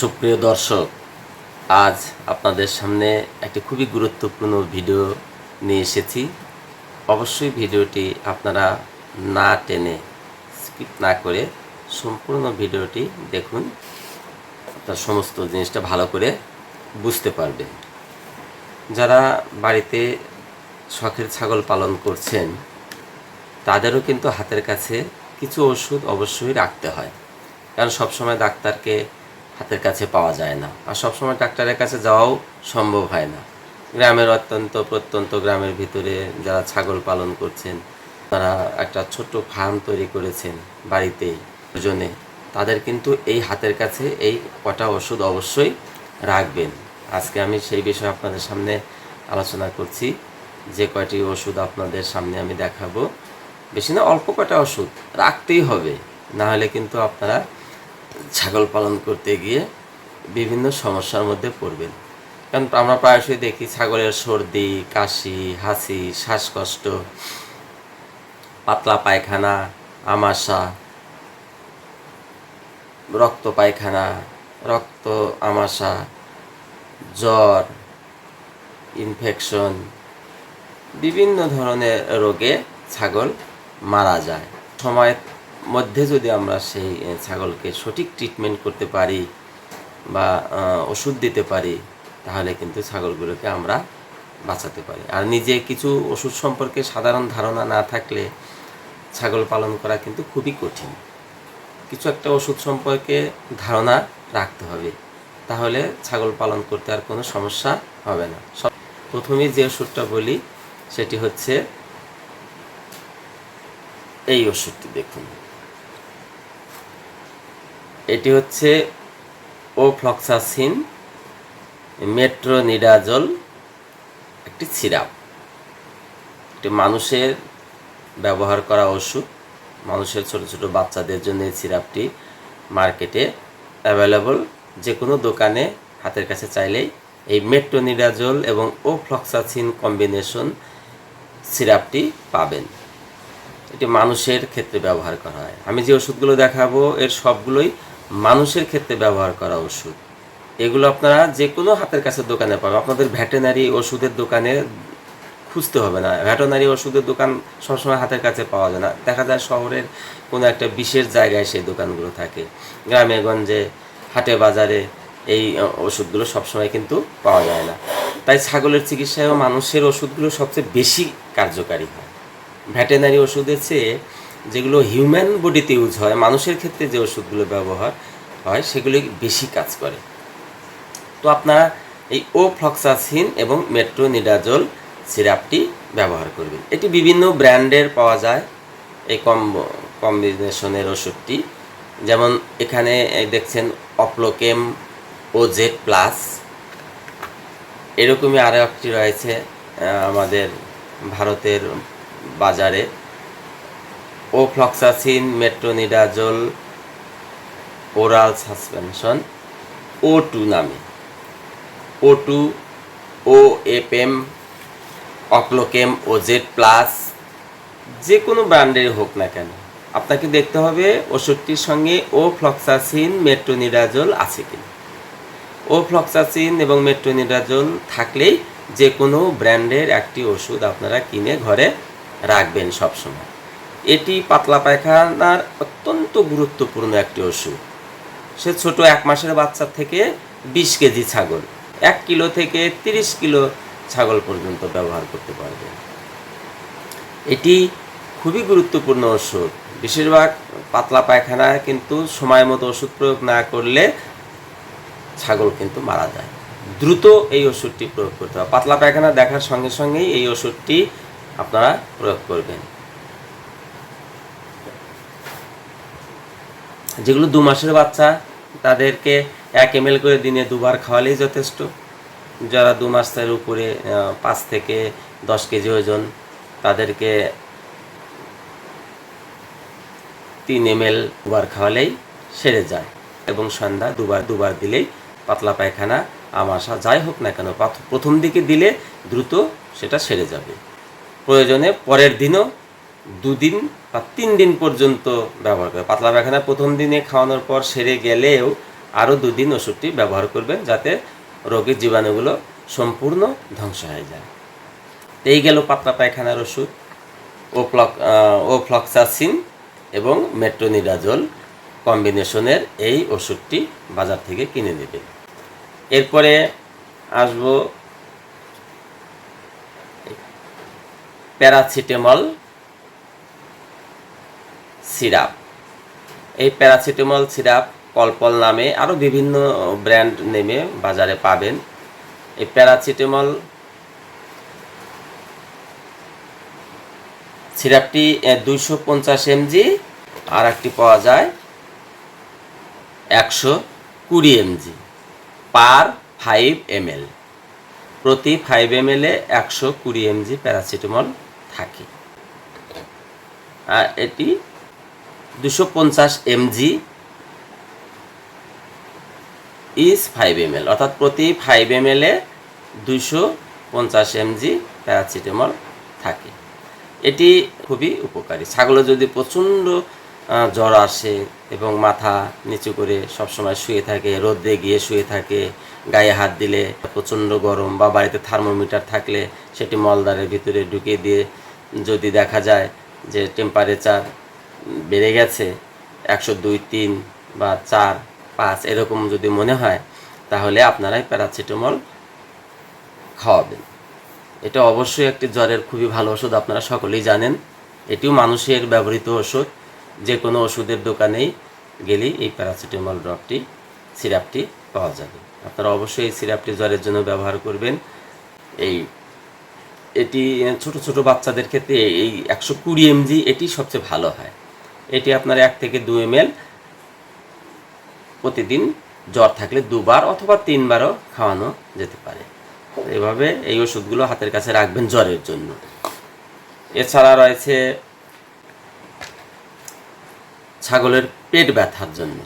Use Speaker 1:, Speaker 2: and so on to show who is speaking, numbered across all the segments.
Speaker 1: সুপ্রিয় দর্শক, আজ আপনাদের সামনে একটি খুবই গুরুত্বপূর্ণ ভিডিও নিয়ে এসেছি। অবশ্যই ভিডিওটি আপনারা না টেনে স্কিপ না করে সম্পূর্ণ ভিডিওটি দেখুন। আপনার সমস্ত জিনিসটা ভালো করে বুঝতে পারবেন। যারা বাড়িতে শখের ছাগল পালন করছেন, তাদেরও কিন্তু হাতের কাছে কিছু ওষুধ অবশ্যই রাখতে হয়। কারণ সবসময় ডাক্তারকে হাতের কাছে পাওয়া যায় না। আর সবসময় ডাক্তারের কাছে যাওয়াও সম্ভব হয় না। গ্রামের অত্যন্ত প্রত্যন্ত গ্রামের ভিতরে যারা ছাগল পালন করছেন, তারা একটা ছোট্ট ফার্ম তৈরি করেছেন বাড়িতেই জন্যে তাদের কিন্তু এই হাতের কাছে এই কটা ওষুধ অবশ্যই রাখবেন। আজকে আমি সেই বিষয়ে আপনাদের সামনে আলোচনা করছি। যে কয়টি ওষুধ আপনাদের সামনে আমি দেখাবো। বেশি না, অল্প কটা ওষুধ রাখতেই হবে। না হলে কিন্তু আপনারা ছাগল পালন করতে গিয়ে বিভিন্ন সমস্যার মধ্যে পড়বেন। কারণ আমরা প্রায়শই দেখি ছাগলের সর্দি, কাশি, হাসি, শ্বাসকষ্ট, পাতলা পায়খানা, আমাশা, রক্ত পায়খানা, রক্ত, আমাশা, জ্বর ইনফেকশন বিভিন্ন ধরনের রোগে ছাগল মারা যায়। সময়ের মধ্যে যদি আমরা সেই ছাগলকে সঠিক ট্রিটমেন্ট করতে পারি বা ওষুধ দিতে পারি, তাহলে কিন্তু ছাগলগুলোকে আমরা বাঁচাতে পারি। আর নিজে কিছু ওষুধ সম্পর্কে সাধারণ ধারণা না থাকলে ছাগল পালন করা কিন্তু খুবই কঠিন। কিছু একটা ওষুধ সম্পর্কে ধারণা রাখতে হবে, তাহলে ছাগল পালন করতে আর কোনো সমস্যা হবে না। সব, প্রথমেই যে ওষুধটা বলি, সেটি হচ্ছে এই ওষুধটি দেখুন। এটি হচ্ছে ও ফ্লক্সাসিন মেট্রোনিডাজল, একটি সিরাপ। এটি মানুষের ব্যবহার করা ওষুধ। মানুষের ছোট ছোট বাচ্চাদের জন্য এই সিরাপটি মার্কেটে অ্যাভেলেবল। যে কোনো দোকানে হাতের কাছে চাইলেই এই মেট্রোনিডাজল এবং ও ফ্লক্সাসিন কম্বিনেশন সিরাপটি পাবেন। এটি মানুষের ক্ষেত্রে ব্যবহার করা হয়। আমি যে ওষুধগুলো দেখাবো, এর সবগুলোই মানুষের ক্ষেত্রে ব্যবহার করা ওষুধ। এগুলো আপনারা যে কোনো হাতের কাছে দোকানে পাবেন। আপনাদের ভেটেনারি ওষুধের দোকানে খুঁজতে হবে না। ভেটেনারি ওষুধের দোকান সবসময় হাতের কাছে পাওয়া যায় না। দেখা যায় শহরের কোনো একটা বিশেষ জায়গায় সেই দোকানগুলো থাকে। গ্রামে, গঞ্জে, হাটে, বাজারে এই ওষুধগুলো সবসময় কিন্তু পাওয়া যায় না। তাই ছাগলের চিকিৎসায়ও মানুষের ওষুধগুলো সবচেয়ে বেশি কার্যকারী হয়। ভেটেনারি ওষুধের চেয়ে যেগুলো হিউম্যান বডিতে ইউজ হয়, মানুষের ক্ষেত্রে যে ওষুধগুলো ব্যবহার হয়, সেগুলি বেশি কাজ করে। তো আপনারা এই ও ফ্লক্সাসিন এবং মেট্রোনিডাজল সিরাপটি ব্যবহার করবেন। এটি বিভিন্ন ব্র্যান্ডের পাওয়া যায়, এই কম কম্বিনেশনের ওষুধটি। যেমন এখানে দেখছেন অপ্লোকেম ও জেড প্লাস এরকমই আরও একটি রয়েছে আমাদের ভারতের বাজারে। Ofloxacin metronidazole, oral suspension O two নামে। ও টু ও এপএম অক্লোকেম ও জেড প্লাস যে কোনো ব্র্যান্ডের হোক না কেন, আপনাকে দেখতে হবে ওষুধটির সঙ্গে ও ফ্লক্সাসিন মেট্রোনিডাজল আছে কিনা। ও ফ্লক্সাসিন এবং মেট্রোনিডাজল থাকলেই যে কোনো ব্র্যান্ডের একটি ওষুধ আপনারা কিনে ঘরে রাখবেন সবসময়। এটি পাতলা পায়খানার অত্যন্ত গুরুত্বপূর্ণ একটি ওষুধ। সে ছোট এক মাসের বাচ্চা থেকে বিশ কেজি ছাগল, এক কিলো থেকে তিরিশ কিলো ছাগল পর্যন্ত ব্যবহার করতে পারবে। এটি খুবই গুরুত্বপূর্ণ ওষুধ। বেশিরভাগ পাতলা পায়খানা কিন্তু সময় মতো ওষুধ প্রয়োগ না করলে ছাগল কিন্তু মারা যায়। দ্রুত এই ওষুধটি প্রয়োগ করতে হবে। পাতলা পায়খানা দেখার সঙ্গে সঙ্গেই এই ওষুধটি আপনারা প্রয়োগ করবেন। যেগুলো দু মাসের বাচ্চা, তাদেরকে এক এম করে দিনে দুবার খাওয়ালেই যথেষ্ট। যারা দু মাসের উপরে পাঁচ থেকে দশ কেজি ওজন, তাদেরকে তিন এম এল দুবার খাওয়ালেই সেরে যায় এবং সন্ধ্যা দুবার দুবার দিলেই পাতলা পায়খানা, আমাশা, যাই হোক না কেন, প্রথম দিকে দিলে দ্রুত সেটা সেরে যাবে। প্রয়োজনে পরের দিনও দুদিন বা তিন দিন পর্যন্ত ব্যবহার করে পাতলা পায়খানা প্রথম দিনে খাওয়ানোর পর সেরে গেলেও আরও দুদিন ওষুধটি ব্যবহার করবেন যাতে রোগের জীবাণুগুলো সম্পূর্ণ ধ্বংস হয়ে যায়। এই গেল পাতলা পায়খানার ওষুধ ও ফ্লক ও ফ্লক্সাসিন এবং মেট্রোনিডাজল কম্বিনেশনের এই ওষুধটি বাজার থেকে কিনে নেবেন এরপরে আসব প্যারাসিটামল সিরাপ। এই প্যারাসিটামল সিরাপ কলপল নামে আরও বিভিন্ন ব্র্যান্ড নেমে বাজারে পাবেন। এই প্যারাসিটামল সিরাপটি দুইশো পঞ্চাশ এমজি, আর একটি পাওয়া যায় একশো কুড়ি এমজি পার ফাইভ এমএল। প্রতি ফাইভ এম এ একশো কুড়ি এমজি প্যারাসিটামল থাকে। আর এটি দুশো পঞ্চাশ mg is five M L অর্থাৎ প্রতি ফাইভ এম এ দুশো পঞ্চাশ এমজি প্যারাসিটামল থাকে। এটি খুবই উপকারী। ছাগলের যদি প্রচণ্ড জ্বর আসে এবং মাথা নিচু করে সবসময় শুয়ে থাকে, রোদে গিয়ে শুয়ে থাকে, গায়ে হাত দিলে প্রচণ্ড গরম বা বাড়িতে থার্মোমিটার থাকলে সেটি মলদারের ভিতরে ঢুকিয়ে দিয়ে যদি দেখা যায় যে টেম্পারেচার বেড়ে গেছে, একশো দুই, তিন বা চার, পাঁচ, এরকম যদি মনে হয়, তাহলে আপনারাই প্যারাসিটামল খাওয়াবেন। এটা অবশ্যই একটি জ্বরের খুবই ভালো ওষুধ, আপনারা সকলেই জানেন। এটিও মানুষের ব্যবহৃত ওষুধ। যে কোনো ওষুধের দোকানেই গেলেই এই প্যারাসিটামল ড্রপটি, সিরাপটি পাওয়া যাবে। আপনারা অবশ্যই এই সিরাপটি জ্বরের জন্য ব্যবহার করবেন। এই, এটি ছোট ছোট বাচ্চাদের ক্ষেত্রে এই একশো কুড়ি এমজি এটি সবচেয়ে ভালো হয়। এটি আপনার এক থেকে দু এম প্রতিদিন জ্বর থাকলে দুবার অথবা তিনবারও খাওয়ানো যেতে পারে। এভাবে এই ওষুধগুলো হাতের কাছে রাখবেন জ্বরের জন্য। এছাড়া রয়েছে ছাগলের পেট ব্যথার জন্য।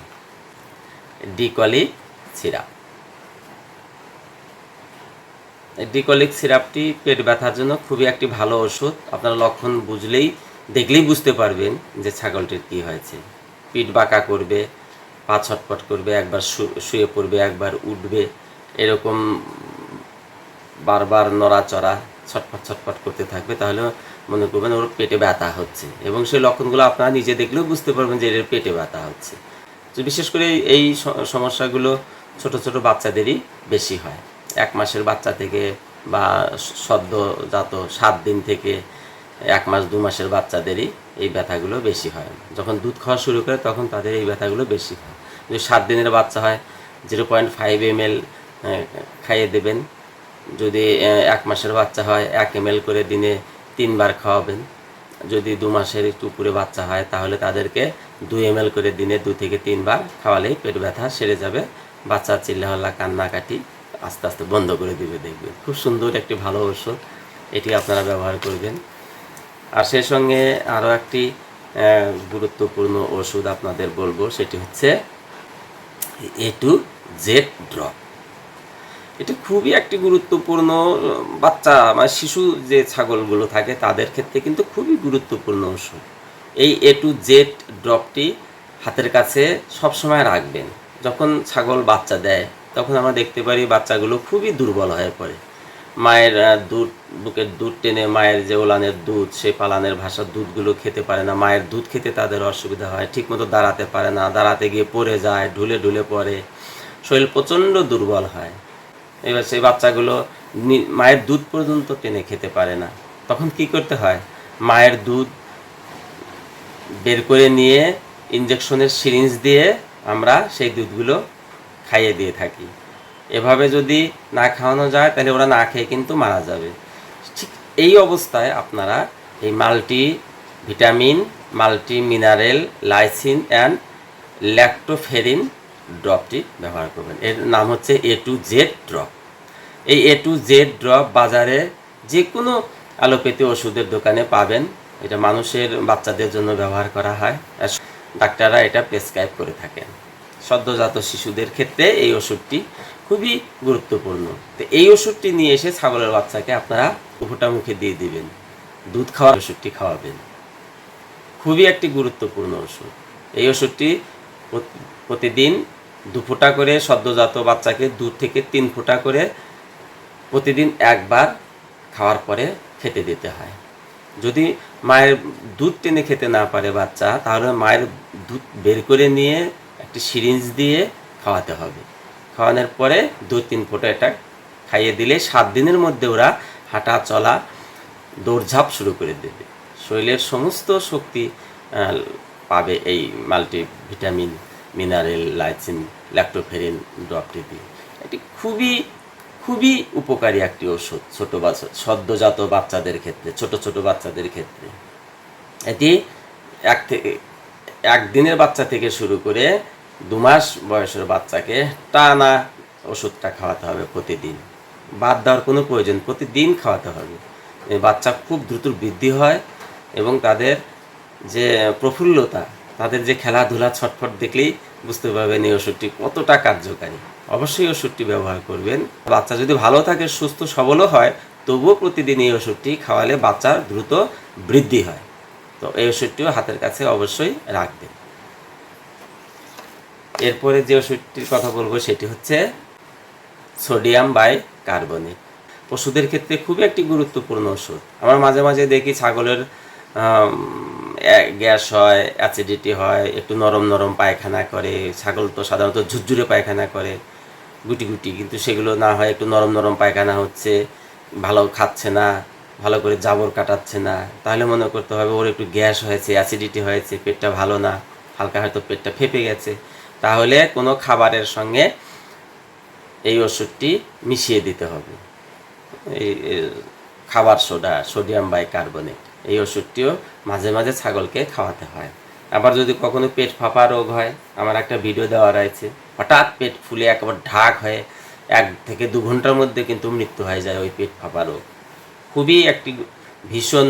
Speaker 1: ডিকলিক সিরাপ। ডিকলিক সিরাপটি পেট ব্যথার জন্য খুবই একটি ভালো ওষুধ। আপনারা লক্ষণ বুঝলেই দেখলেই বুঝতে পারবেন যে ছাগলটির কি হয়েছে। পিঠ বাঁকা করবে, পা ছটপট করবে, একবার শুয়ে পড়বে, একবার উঠবে, এরকম বারবার নড়াচড়া, ছটফট ছটফট করতে থাকবে, তাহলে মনে করবেন ওর পেটে ব্যথা হচ্ছে। এবং সেই লক্ষণগুলো আপনারা নিজে দেখলেও বুঝতে পারবেন যে এর পেটে ব্যথা হচ্ছে। তো বিশেষ করে এই সমস্যাগুলো ছোট ছোট বাচ্চাদেরই বেশি হয়। এক মাসের বাচ্চা থেকে বা সদ্যজাত সাত দিন থেকে এক মাস, দু মাসের বাচ্চাদেরই এই ব্যথাগুলো বেশি হয়। যখন দুধ খাওয়া শুরু করে তখন তাদের এই ব্যথাগুলো বেশি হয়। যদি সাত দিনের বাচ্চা হয় zero point five M L খাইয়ে দেবেন। যদি এক মাসের বাচ্চা হয়, এক এম করে দিনে তিনবার খাওয়াবেন। যদি দু মাসের একটু উপরে বাচ্চা হয়, তাহলে তাদেরকে দুই এম করে দিনে দু থেকে তিনবার খাওয়ালেই পেট ব্যথা সেরে যাবে। বাচ্চা চিল্লাহল্লা, কান্নাকাটি আস্তে আস্তে বন্ধ করে দিবে, দেখবেন। খুব সুন্দর একটি ভালো ওষুধ এটি আপনারা ব্যবহার করবেন। আর সেই সঙ্গে আরও একটি গুরুত্বপূর্ণ ওষুধ আপনাদের বলব, সেটি হচ্ছে এ টু জেড ড্রপ। এটি খুবই একটি গুরুত্বপূর্ণ, বাচ্চা মানে শিশু যে ছাগলগুলো থাকে, তাদের ক্ষেত্রে কিন্তু খুবই গুরুত্বপূর্ণ ওষুধ। এই এ টু জেড ড্রপটি হাতের কাছে সবসময় রাখবেন। যখন ছাগল বাচ্চা দেয়, তখন আমরা দেখতে পারি বাচ্চাগুলো খুবই দুর্বল হয়ে পড়ে। মায়ের দুধ, বুকের দুধ টেনে মায়ের যে ওলানের দুধ সেই পালানের ভাষার দুধগুলো খেতে পারে না। মায়ের দুধ খেতে তাদের অসুবিধা হয়, ঠিকমতো দাঁড়াতে পারে না, দাঁড়াতে গিয়ে পড়ে যায়, ঢুলে ঢুলে পড়ে। শরীর প্রচণ্ড দুর্বল হয়। এবার সেই বাচ্চাগুলো মায়ের দুধ পর্যন্ত টেনে খেতে পারে না। তখন কি করতে হয়? মায়ের দুধ বের করে নিয়ে ইঞ্জেকশনের সিরিঞ্জ দিয়ে আমরা সেই দুধগুলো খাইয়ে দিয়ে থাকি। এভাবে যদি না খাওয়ানো যায়, তাহলে ওরা না খেয়ে কিন্তু মারা যাবে। ঠিক এই অবস্থায় আপনারা এই multi vitamin multi mineral lysine and lactoferrin ড্রপটি ব্যবহার করবেন। এর নাম হচ্ছে এ টু জেড ড্রপ। এই এ টু জেড ড্রপ বাজারে যে কোনো অ্যালোপ্যাথি ওষুধের দোকানে পাবেন। এটা মানুষের, বাচ্চাদের জন্য ব্যবহার করা হয়। ডাক্তাররা এটা প্রেসক্রাইব করে থাকেন। সদ্যজাত শিশুদের ক্ষেত্রে এই ওষুধটি খুবই গুরুত্বপূর্ণ। তো এই ওষুধটি নিয়ে এসে ছাগলের বাচ্চাকে আপনারা উপটা মুখে দিয়ে দিবেন। দুধ খাওয়ার ওষুধটি খাওয়াবেন। খুবই একটি গুরুত্বপূর্ণ ওষুধ। এই ওষুধটি প্রতিদিন দু ফোঁটা করে সদ্যজাত বাচ্চাকে দু থেকে তিন ফোঁটা করে প্রতিদিন একবার খাওয়ার পরে খেতে দিতে হয়। যদি মায়ের দুধ টেনে খেতে না পারে বাচ্চা, তাহলে মায়ের দুধ বের করে নিয়ে একটি সিরিঞ্জ দিয়ে খাওয়াতে হবে। খাওয়ানোর পরে দু তিন ফোঁটা এটা খাইয়ে দিলে সাত দিনের মধ্যে ওরা হাঁটা চলা দৌড়ঝাঁপ শুরু করে দেবে। শরীরের সমস্ত শক্তি পাবে এই multi vitamin mineral, lysine, lactoferrin ড্রপটি দিয়ে। এটি খুবই খুবই উপকারী একটি ওষুধ ছোটো বাচ্চা সদ্যজাত বাচ্চাদের ক্ষেত্রে, ছোট ছোট বাচ্চাদের ক্ষেত্রে। এটি এক থেকে একদিনের বাচ্চা থেকে শুরু করে দু মাস বয়সের বাচ্চাকে টানা ওষুধটা খাওয়াতে হবে প্রতিদিন। বাদ দেওয়ার কোনো প্রয়োজন প্রতিদিন খাওয়াতে হবে। বাচ্চা খুব দ্রুত বৃদ্ধি হয় এবং তাদের যে প্রফুল্লতা, তাদের যে খেলাধুলা ছটফট দেখলেই বুঝতে পারবেন এই ওষুধটি কতটা কার্যকারী। অবশ্যই ওষুধটি ব্যবহার করবেন। বাচ্চা যদি ভালো থাকে, সুস্থ, সবলও হয়, তবুও প্রতিদিন এই ওষুধটি খাওয়ালে বাচ্চার দ্রুত বৃদ্ধি হয়। তো এই ওষুধটিও হাতের কাছে অবশ্যই রাখবেন। এরপরে যে ওষুধটির কথা বলব, সেটি হচ্ছে সোডিয়াম বাই কার্বনেট পশুদের ক্ষেত্রে খুবই একটি গুরুত্বপূর্ণ ওষুধ। আমরা মাঝে মাঝে দেখি ছাগলের গ্যাস হয়, অ্যাসিডিটি হয়, একটু নরম নরম পায়খানা করে, ছাগল তো সাধারণত ঝুরঝুরে পায়খানা করে, গুটি গুটি, কিন্তু সেগুলো না হয় একটু নরম নরম পায়খানা হচ্ছে, ভালো খাচ্ছে না, ভালো করে জাবর কাটাচ্ছে না। তাহলে মনে করতে হবে ওর একটু গ্যাস হয়েছে, অ্যাসিডিটি হয়েছে, পেটটা ভালো না, হালকা হয়তো পেটটা ফেপে গেছে। তাহলে কোনো খাবারের সঙ্গে এই ওষুধটি মিশিয়ে দিতে হবে। এই খাবার সোডা, সোডিয়াম বাই কার্বনেট এই ওষুধটিও মাঝে মাঝে ছাগলকে খাওয়াতে হয়। আবার যদি কখনো পেট ফাঁপা রোগ হয়, আমার একটা ভিডিও দেওয়া রয়েছে, হঠাৎ পেট ফুলে একবার ঢাক হয়ে এক থেকে দু ঘণ্টার মধ্যে কিন্তু মৃত্যু হয়ে যায় ওই পেট ফাঁপা রোগ। খুবই একটি ভীষণ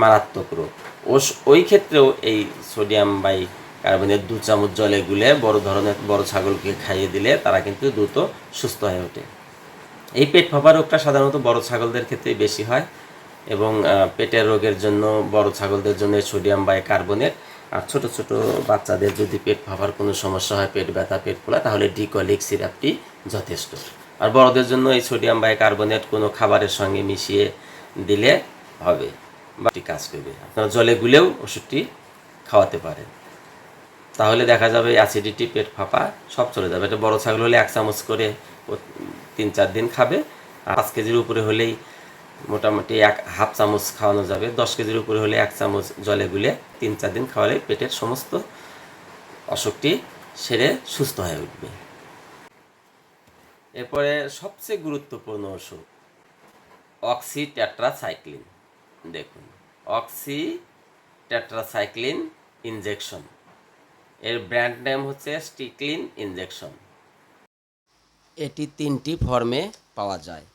Speaker 1: মারাত্মক রোগ। ওই ক্ষেত্রেও এই সোডিয়াম বাই কার্বনের দু চামচ জলে গুলে বড় ধরনের বড় ছাগলকে খাইয়ে দিলে তারা কিন্তু দ্রুত সুস্থ হয়ে ওঠে। এই পেট ফাঁপা রোগটা সাধারণত বড় ছাগলদের ক্ষেত্রেই বেশি হয় এবং পেটের রোগের জন্য বড় ছাগলদের জন্য সোডিয়াম বাই কার্বনেট আর ছোট ছোট বাচ্চাদের যদি পেট ফাঁপার কোনো সমস্যা হয়, পেট ব্যথা, পেট ফোলা তাহলে ডিকলিক সিরাপটি যথেষ্ট। আর বড়দের জন্য এই সোডিয়াম বাই কার্বনেট কোনো খাবারের সঙ্গে মিশিয়ে দিলে হবে বা এটি কাজ করবে আপনারা জলে গুলেও ওষুধটি খাওয়াতে পারেন। তাহলে দেখা যাবে অ্যাসিডিটি পেট ফাঁপা, সব চলে যাবে। এটা বড় ছাগল হলে এক চামচ করে তিন চার দিন খাবে। পাঁচ কেজির উপরে হলেই মোটামুটি এক হাফ চামচ খাওয়ানো যাবে। দশ কেজির উপরে হলে এক চামচ জলে গুলে তিন চার দিন খাওয়ালে পেটের সমস্ত অসুখটি সেরে সুস্থ হয়ে উঠবে। এরপরে সবচেয়ে গুরুত্বপূর্ণ ওষুধ অক্সি টেট্রাসাইক্লিন দেখুন অক্সি টেট্রাসাইক্লিন ইনজেকশন এর ব্র্যান্ড নেম হচ্ছে স্টিক্লিন ইনজেকশন এটি তিনটি ফর্মে পাওয়া যায়।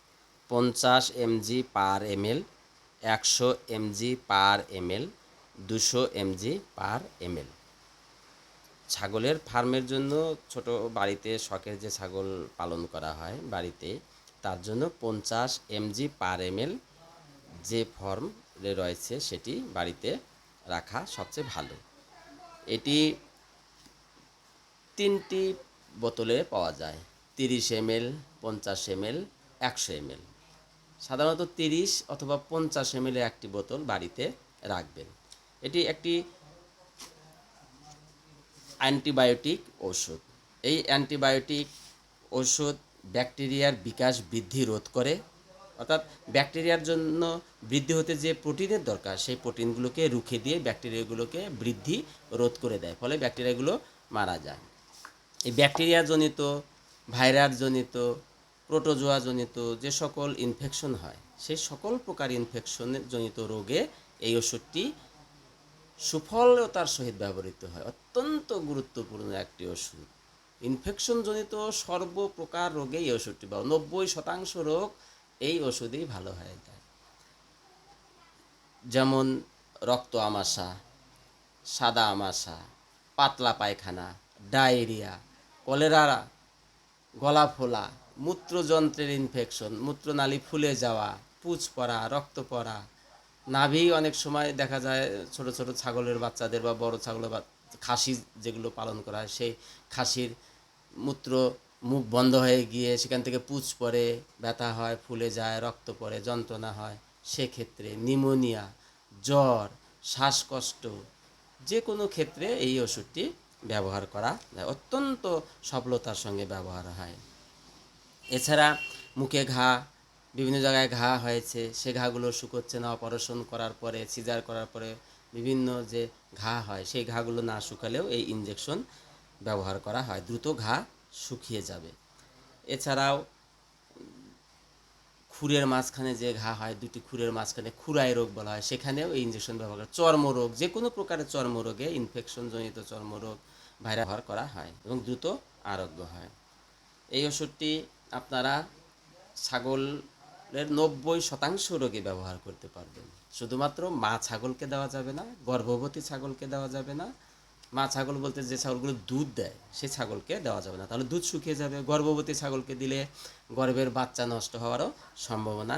Speaker 1: পঞ্চাশ এমজি পার এমএল একশো এমজি পার এমএল দুশো এমজি পার এমএল ছাগলের ফার্মের জন্য ছোট বাড়িতে শখের যে ছাগল পালন করা হয় বাড়িতে, তার জন্য পঞ্চাশ এমজি পার এমএল যে ফর্ম রয়েছে সেটি বাড়িতে রাখা সবচেয়ে ভালো। এটি তিনটি বোতলে পাওয়া যায়। তিরিশ এমএল, পঞ্চাশ এমএল, একশো এমএল। সাধারণত তিরিশ অথবা পঞ্চাশ এমএল একটি বোতল বাড়িতে রাখবেন। এটি একটি অ্যান্টিবায়োটিক ওষুধ এই অ্যান্টিবায়োটিক ওষুধ ব্যাকটেরিয়ার বিকাশ বৃদ্ধি রোধ করে। অর্থাৎ ব্যাকটেরিয়ার জন্য বৃদ্ধি হতে যে প্রোটিনের দরকার, সেই প্রোটিনগুলোকে রুখে দিয়ে ব্যাকটেরিয়াগুলোকে বৃদ্ধি রোধ করে দেয়। ফলে ব্যাকটেরিয়াগুলো মারা যায়। এই ব্যাকটেরিয়া জনিত ভাইরাস জনিত প্রোটোজোয়া জনিত যে সকল ইনফেকশন হয় সেই সকল প্রকার ইনফেকশনের জনিত রোগে এই ওষুধটি সুফলতার সহিত ব্যবহৃত হয়। অত্যন্ত গুরুত্বপূর্ণ একটি ওষুধ। ইনফেকশন জনিত সর্বপ্রকার রোগে এই ওষুধটি বা নব্বই শতাংশ রোগ এই ওষুধেই ভালো হয়ে যায়। যেমন রক্ত আমাশা, সাদা আমাশা, পাতলা পায়খানা, ডায়রিয়া কলেরা গলা ফোলা মূত্রযন্ত্রের ইনফেকশন মূত্রনালী ফুলে যাওয়া পুজ পড়া, রক্ত পড়া, নাভি অনেক সময় দেখা যায় ছোট ছোট ছাগলের বাচ্চাদের বা বড় ছাগলের খাসি যেগুলো পালন করা হয়, সেই খাসির মূত্র মুখ বন্ধ হয়ে গিয়ে সেখান থেকে পুচ পড়ে, ব্যথা হয়, ফুলে যায়, রক্ত পড়ে, যন্ত্রণা হয়। সেক্ষেত্রে নিমোনিয়া, জ্বর, শ্বাসকষ্ট যে কোনো ক্ষেত্রে এই ওষুধটি ব্যবহার করা যায়। অত্যন্ত সফলতার সঙ্গে ব্যবহার হয়। এছাড়া মুখে ঘা, বিভিন্ন জায়গায় ঘা হয়েছে। সে ঘাগুলো শুকোচ্ছে না, অপারেশন করার পরে, সিজার করার পরে বিভিন্ন যে ঘা হয়, সেই ঘাগুলো না শুকালেও এই ইঞ্জেকশন ব্যবহার করা হয়। দ্রুত ঘা শুকিয়ে যাবে। এছাড়াও খুরের মাঝখানে যে ঘা হয়, দুটি খুরের মাঝখানে খুরাই রোগ বলা হয়, সেখানেও এই ইঞ্জেকশন ব্যবহার করা চর্মরোগ যে কোনো প্রকারের চর্মরোগে ইনফেকশনজনিত চর্মরোগ ভাইরাস ব্যবহার করা হয় এবং দ্রুত আরোগ্য হয়। এই ওষুধটি আপনারা ছাগলের নব্বই শতাংশ রোগে ব্যবহার করতে পারবেন। শুধুমাত্র মা ছাগলকে দেওয়া যাবে না, গর্ভবতী ছাগলকে দেওয়া যাবে না। মা ছাগল বলতে যে ছাগলগুলো দুধ দেয়, সে ছাগলকে দেওয়া যাবে না। তাহলে দুধ শুকিয়ে যাবে, গর্ভবতী ছাগলকে দিলে গর্ভের বাচ্চা নষ্ট হওয়ারও সম্ভাবনা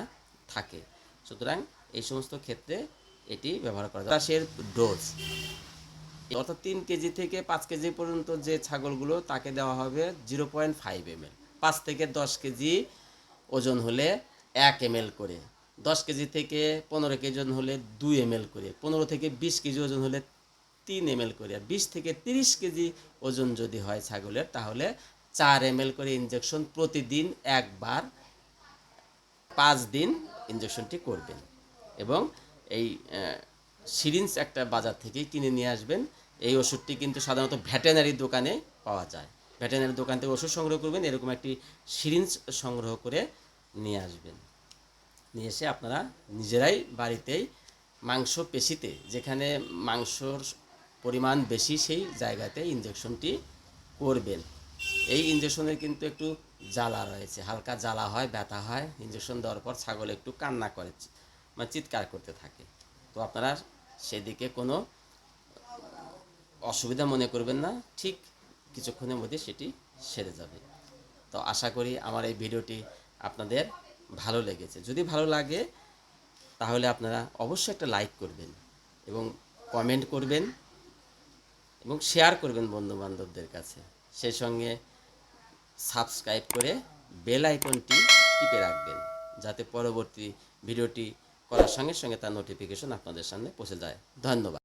Speaker 1: থাকে। সুতরাং এই সমস্ত ক্ষেত্রে এটি ব্যবহার করা যায় ডোজ। অর্থাৎ তিন কেজি থেকে পাঁচ কেজি পর্যন্ত যে ছাগলগুলো তাকে দেওয়া হবে zero point five M L. পাঁচ থেকে দশ কেজি ওজন হলে এক এম এল করে, দশ কেজি থেকে পনেরো কেজি ওজন হলে দুই এম এল করে, পনেরো থেকে বিশ কেজি ওজন হলে তিন এম এল করে। বিশ থেকে তিরিশ কেজি ওজন যদি হয় ছাগলের, তাহলে চার এম এল করে ইঞ্জেকশন প্রতিদিন একবার, পাঁচ দিন ইঞ্জেকশনটি করবেন। এবং এই সিরিঞ্জ একটা বাজার থেকে কিনে নিয়ে আসবেন। এই ওষুধটি কিন্তু সাধারণত ভেটেনারি দোকানে পাওয়া যায়। ভেটেনারি দোকান থেকে ওষুধ সংগ্রহ করবেন, এরকম একটি সিরিঞ্জ সংগ্রহ করে নিয়ে আসবেন। নিয়ে এসে আপনারা নিজেরাই বাড়িতেই মাংস পেশিতে, যেখানে মাংসর পরিমাণ বেশি সেই জায়গাতে ইঞ্জেকশনটি করবেন। এই ইঞ্জেকশনের কিন্তু একটু জ্বালা রয়েছে, হালকা জ্বালা হয়, ব্যথা হয় ইঞ্জেকশন দেওয়ার পর ছাগল একটু কান্না করে মানে চিৎকার করতে থাকে। তো আপনারা সেদিকে কোনো অসুবিধা মনে করবেন না, ঠিক কিছুক্ষণের মধ্যে সেটি সেরে যাবে। তো আশা করি আমার এই ভিডিওটি আপনাদের ভালো লেগেছে। যদি ভালো লাগে, তাহলে আপনারা অবশ্যই একটা লাইক করবেন এবং কমেন্ট করবেন এবং শেয়ার করবেন বন্ধু বান্ধবদের কাছে। সেই সঙ্গে সাবস্ক্রাইব করে বেল আইকনটি টিপে রাখবেন, যাতে পরবর্তী ভিডিওটি করার সঙ্গে সঙ্গে তার নোটিফিকেশন আপনাদের সামনে পৌঁছে যায়। ধন্যবাদ।